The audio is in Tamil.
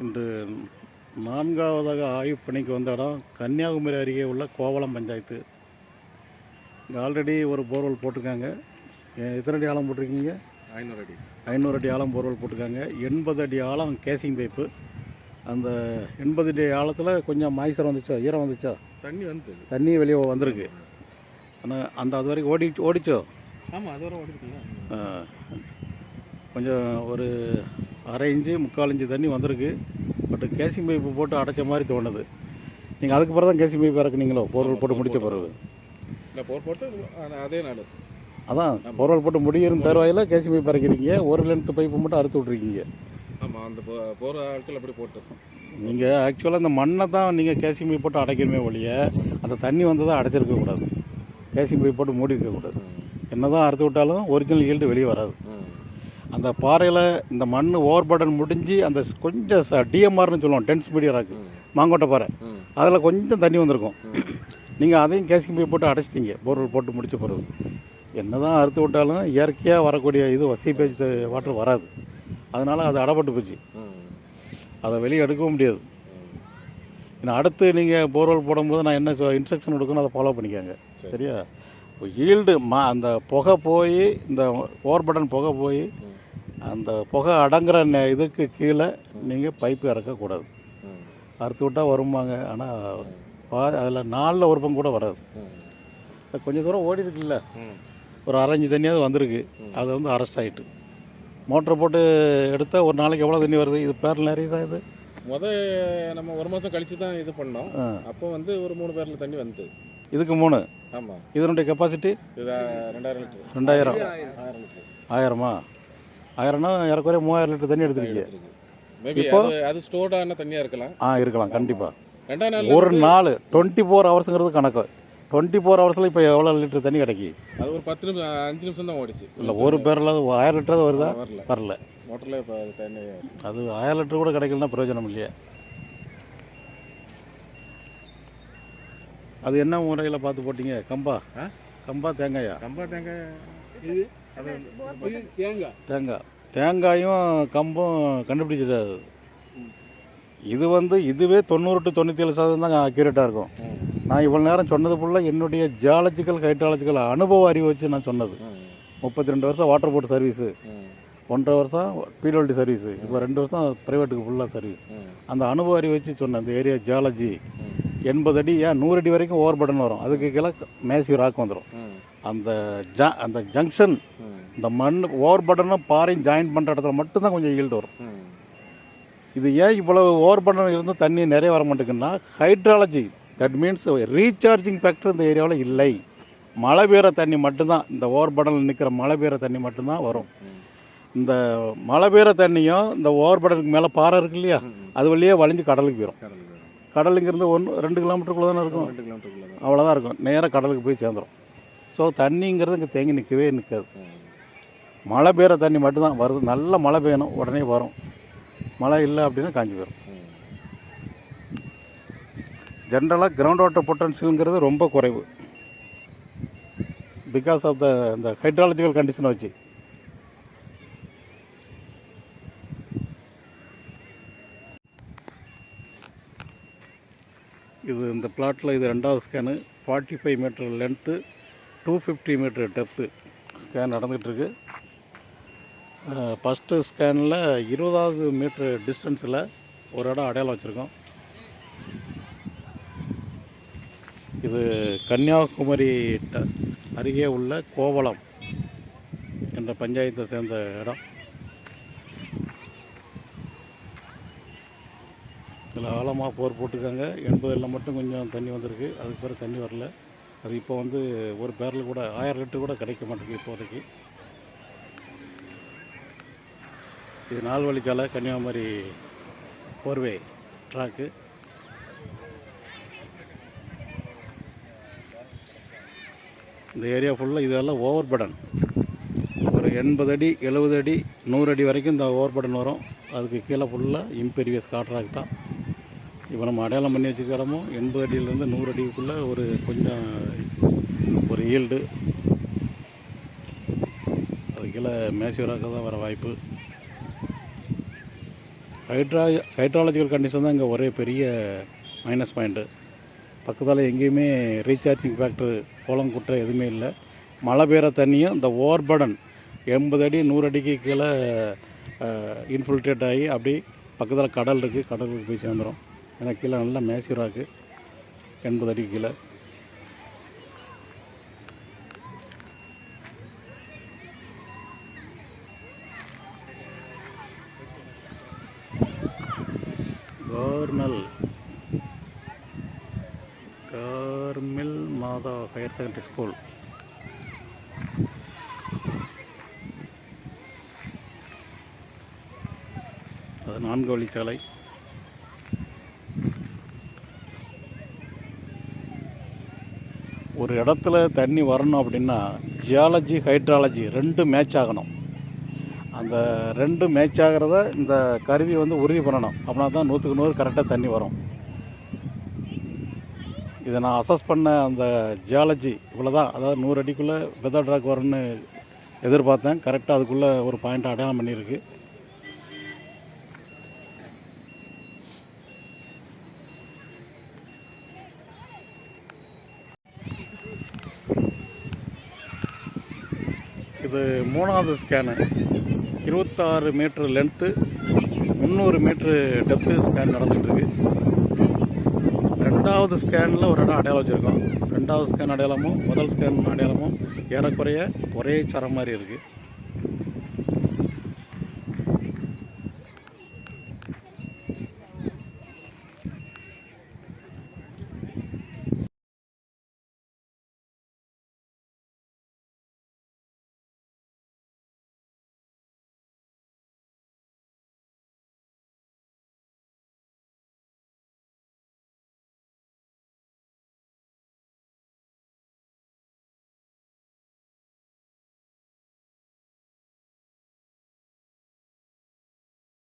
இன்று நான்காவதாக ஆய்வு பணிக்கு வந்த இடம் கன்னியாகுமரி அருகே உள்ள கோவளம் பஞ்சாயத்து. இங்கே ஆல்ரெடி ஒரு போர்வெல் போட்டிருக்காங்க. எத்தனை அடி ஆழம் போட்டிருக்கீங்க? ஐநூறு அடி. ஐநூறு அடி ஆழம் போர்வெல் போட்டிருக்காங்க. எண்பது அடி ஆழம் கேசிங் பைப்பு அந்த எண்பது அடி ஆழத்தில் கொஞ்சம் மாய்ச்சர் வந்துச்சோ? ஈரம் வந்துச்சோ? தண்ணி வந்து தண்ணி வெளியே வந்திருக்கு. ஆனால் அந்த அது வரைக்கும் ஓடி ஓடிச்சோ? ஆமாம் அது வரை ஆ, கொஞ்சம் ஒரு அரை இன்ச்சு முக்கால் இன்ச்சு தண்ணி வந்திருக்கு. பட் கேசிங் பைப்பு போட்டு அடைச்ச மாதிரி தோணுது. நீங்கள் அதுக்கு பிறகு தான் கேசிங் பைப் இறக்குனீங்களோ? போர்வெல் போட்டு முடிச்ச பிறகு. இல்லை போர் போட்டு அதே நாள். அதான் போர்வெல் போட்டு முடியிற தருவாயில் கேசிங் பைப் இறக்கிறீங்க ஒரு லென்த் பைப்பு மட்டும் அறுத்து விட்ருக்கீங்க ஆமாம் அந்த போ- போற ஆட்கள் அப்படி போட்டு. நீங்கள் ஆக்சுவலாக இந்த மண்ணை தான் நீங்கள் கேசிங் பைப் போட்டு அடைக்கணுமே ஒழிய அந்த தண்ணி வந்து தான் அடைச்சிருக்க கூடாது. கேசிங் பைப் போட்டு மூடி இருக்கக்கூடாது என்ன தான் அறுத்து விட்டாலும் ஒரிஜினல் ஈல்டு வெளியே வராது. அந்த பாறையில் இந்த மண் ஓவர் பர்டன் முடிஞ்சு அந்த கொஞ்சம் டிஎம்ஆர்னு சொல்லுவோம் டென்ஸ் மீடியம் ராக்கு மாங்கோட்டை பாறை. அதில் கொஞ்சம் தண்ணி வந்திருக்கும். நீங்கள் அதையும் கேசிங் பைப் போட்டு அடைச்சிட்டீங்க போர்வெல் போட்டு முடிச்ச பிறகு. என்ன தான் அறுத்து விட்டாலும் இயற்கையாக வரக்கூடிய இது சீபேஜ் வாட்டர் வராது. அதனால் அது அடைப்பட்டு போச்சு. அதை வெளியே எடுக்கவும் முடியாது. ஏன்னா அடுத்து நீங்கள் போர்வெல் போடும்போது நான் என்ன இன்ஸ்ட்ரக்ஷன் கொடுக்கணும் அதை ஃபாலோ பண்ணிக்கோங்க. சரியா? ஈல்டு மா அந்த புகை போய் இந்த ஓவர் பட்டன் புகை போய் அந்த புகை அடங்குற நே- இதுக்கு கீழே நீங்கள் பைப்பு இறக்கக்கூடாது. அறுத்து விட்டால் வருமாங்க ஆனால் பா அதில் நாலில் ஒரு பங்கு கூட வராது. கொஞ்சம் தூரம் ஓடி இருக்குல்ல ஒரு அரைஞ்சு தண்ணியாவது வந்திருக்கு. அது வந்து அரெஸ்ட் ஆகிட்டு மோட்டர் போட்டு எடுத்தால் ஒரு நாளைக்கு எவ்வளோ தண்ணி வருது? இது பேரில் நிறைய தான் இது? முத நம்ம ஒரு மாதம் கழிச்சு தான் இது பண்ணோம். ஆ. அப்போ வந்து ஒரு மூணு பேரில் தண்ணி வந்து இதுக்கு மூணு? ஆமாம் இதனுடைய கெப்பாசிட்டி இது ரெண்டாயிரம் லிட்டர். ரெண்டாயிரம். ஆயிரம் லிட்டர். ஆயிரமா? ஆயிரம்னா ஏறக்குறைய மூவாயிரம் லிட்டர் தண்ணி எடுத்துருக்கீங்க. மேபி இப்போ? அது அது ஸ்டோர்ட் ஆன தண்ணியாக இருக்கலாம். ஆ இருக்கலாம் கண்டிப்பாக நாள் ஒரு நாள் டுவெண்ட்டி ஃபோர் ஹவர்ஸுங்கிறது கணக்கு. டுவெண்ட்டி ஃபோர் ஹவர்ஸில் இப்போ எவ்வளோ லிட்டர் தண்ணி கிடைக்கி? அது ஒரு பத்து நிமிஷம் அஞ்சு நிமிஷம் தான் ஓடிச்சு. இல்லை ஒரு பேரில் ஆயிரம் லிட்டர் வருதா? வரல. வரல. மோட்டரில் இப்போ தண்ணி அது ஆயிரம் லிட்டர் கூட கிடைக்கலனா பிரயோஜனம் இல்லையா. அது என்ன முறையில் பார்த்து போட்டீங்க? கம்பா. ஆ? கம்பா தேங்காயா? கம்பா தேங்காய். தேங்காய். தேங்காய் தேங்காயும் கம்பும் கண்டுபிடிச்சிடாது இது வந்து இதுவே தொண்ணூறு டு தொண்ணூற்றி ஏழு சதவீதம் தான் அக்யூரேட்டாக இருக்கும். நான் இவ்வளோ நேரம் சொன்னது ஃபுல்லாக என்னுடைய ஜியாலஜிக்கல் ஹைட்ராலஜிக்கல் அனுபவ அறிவு வச்சு நான் சொன்னது. முப்பத்தி ரெண்டு வருஷம் வாட்டர் போர்ட் சர்வீஸு ஒன்றரை வருஷம் பிடபிள்யூடி சர்வீஸு இப்போ ரெண்டு வருஷம் ப்ரைவேட்டுக்கு ஃபுல்லாக சர்வீஸ் அந்த அனுபவ அறிவு வச்சு சொன்னேன் அந்த ஏரியா ஜியாலஜி எண்பது அடி ஏன் நூறு அடி வரைக்கும் ஓவர் பட்டன் வரும். அதுக்கு கீழே மேசிவ் ராக் வந்துடும் அந்த ஜ அந்த ஜங்ஷன் இந்த மண் ஓவர் பட்டனும் பாறையும் ஜாயின் பண்ணுற இடத்துல மட்டும்தான் கொஞ்சம் ஈல்டு வரும். இது ஏன் இவ்வளவு ஓவர் பட்டன் இருந்து தண்ணி நிறைய வர மாட்டேங்குன்னா hydrology that means recharging factor இந்த ஏரியாவில் இல்லை. மழை பெய்கிற தண்ணி மட்டும்தான் இந்த ஓவர் பட்டனில் நிற்கிற மழை பெய்கிற தண்ணி மட்டும்தான் வரும். இந்த மழை பெய்கிற தண்ணியும் இந்த ஓவர் பட்டனுக்கு மேலே பாறை இருக்கு இல்லையா அது வழியே வழிஞ்சு கடலுக்கு போயிடும் கடலுங்கிறது ஒன்று ரெண்டு கிலோமீட்டருக்குள்ளே தானே இருக்கும்? அவ்வளோதான் இருக்கும். நேராக கடலுக்கு போய் சேர்ந்துடும் ஸோ தண்ணிங்கிறது இங்கே தேங்கி நிற்கவே நிற்காது மழை பெய்கிற தண்ணி மட்டும்தான் வருது. நல்ல மழை பெய்யணும். உடனே வரும். மழை இல்லை அப்படின்னா காஞ்சி போயிடும் ஜென்ரலாக கிரவுண்ட் வாட்டர் பொட்டன்ஷியலுங்கிறது ரொம்ப குறைவு. பிகாஸ் ஆஃப் த இந்த ஹைட்ராலஜிக்கல் கண்டிஷனை வச்சு. இது இந்த பிளாட்டில் இது ரெண்டாவது scan forty five meter length to fifty meter depth scan நடந்துகிட்ருக்கு ஃபஸ்ட்டு ஸ்கேனில் இருபதாவது மீட்ரு டிஸ்டன்ஸில் ஒரு இடம் அடையாளம் வச்சுருக்கோம். இது கன்னியாகுமரி அருகே உள்ள கோவளம் என்ற பஞ்சாயத்தை சேர்ந்த இடம். இதில் ஆழமாக போர் போட்டிருக்காங்க. எண்பதில் மட்டும் கொஞ்சம் தண்ணி வந்திருக்கு. அதுக்கு பிறகு தண்ணி வரல. அது இப்போ வந்து ஒரு பேரில் கூட ஆயிரம் லிட்டர் கூட கிடைக்க மாட்டேங்குது இப்போதைக்கு. இது நாள் வழிச்சாலை கன்னியாகுமரி போர்வே ட்ராக்கு. இந்த ஏரியா ஃபுல்லாக இதெல்லாம் ஓவர் படன் ஒரு எண்பது அடி எழுபது அடி நூறு அடி வரைக்கும் இந்த ஓவர் படன் வரும். அதுக்கு கீழே ஃபுல்லாக இம்பீரியஸ் காட்ராக் தான். இப்போ நம்ம அடையாளம் பண்ணி வச்சுக்கிறோமோ எண்பது அடியிலேருந்து நூறு அடிக்குள்ளே ஒரு கொஞ்சம் ஒரு ஈல்டு அது கீழே மேசூராக்க தான் வர வாய்ப்பு. ஹைட்ரா ஹைட்ராலஜிக்கல் கண்டிஷன் தான் இங்கே ஒரே பெரிய மைனஸ் பாயிண்ட்டு பக்கத்தில் எங்கேயுமே ரீசார்ஜிங் ஃபேக்டர் குளம் குட்டை எதுவுமே இல்லை. மழை பெய்கிற தண்ணியும் இந்த ஓவர்படன் எண்பது அடி நூறு அடிக்கு கீழே இன்ஃபில்ட்ரேட் ஆகி அப்படி பக்கத்தில் கடல் இருக்குது கடலுக்கு போய் சேர்ந்துடும் ஏன்னா கீழே நல்லா மேசூராக இருக்குது எண்பது அடிக்கு கீழே. கார்மெல் கார்மில் மாதா ஹையர் செகண்டரி ஸ்கூல் அது நான்கு வழிச்சாலை ஒரு இடத்துல தண்ணி வரணும் அப்படின்னா ஜியாலஜி ஹைட்ராலஜி ரெண்டு மேட்ச் ஆகணும். அந்த ரெண்டு மேட்ச் ஆகிறத இந்த கருவி வந்து உறுதி பண்ணணும். அப்படின்னா தான் நூற்றுக்கு நூறு கரெக்டாக தண்ணி வரும். இதை நான் அசஸ் பண்ண அந்த ஜியாலஜி இவ்வளோ தான் அதாவது நூறு அடிக்குள்ளே வெதர் ட்ராக் வரும்னு எதிர்பார்த்தேன். கரெக்டாக அதுக்குள்ளே ஒரு பாயிண்ட் அடையாளம் பண்ணியிருக்கு. இது மூணாவது ஸ்கேனு இருபத்தாறு மீட்ரு லென்த்து முந்நூறு மீட்ரு டெப்த்து ஸ்கேன் நடந்துகிட்ருக்கு ரெண்டாவது ஸ்கேனில் ஒரு இடம் அடையாளம் வச்சுருக்கோம். ரெண்டாவது ஸ்கேன் அடையாளமும் முதல் ஸ்கேன் அடையாளமும் ஏறக்குறைய ஒரே சரம் மாதிரி இருக்குது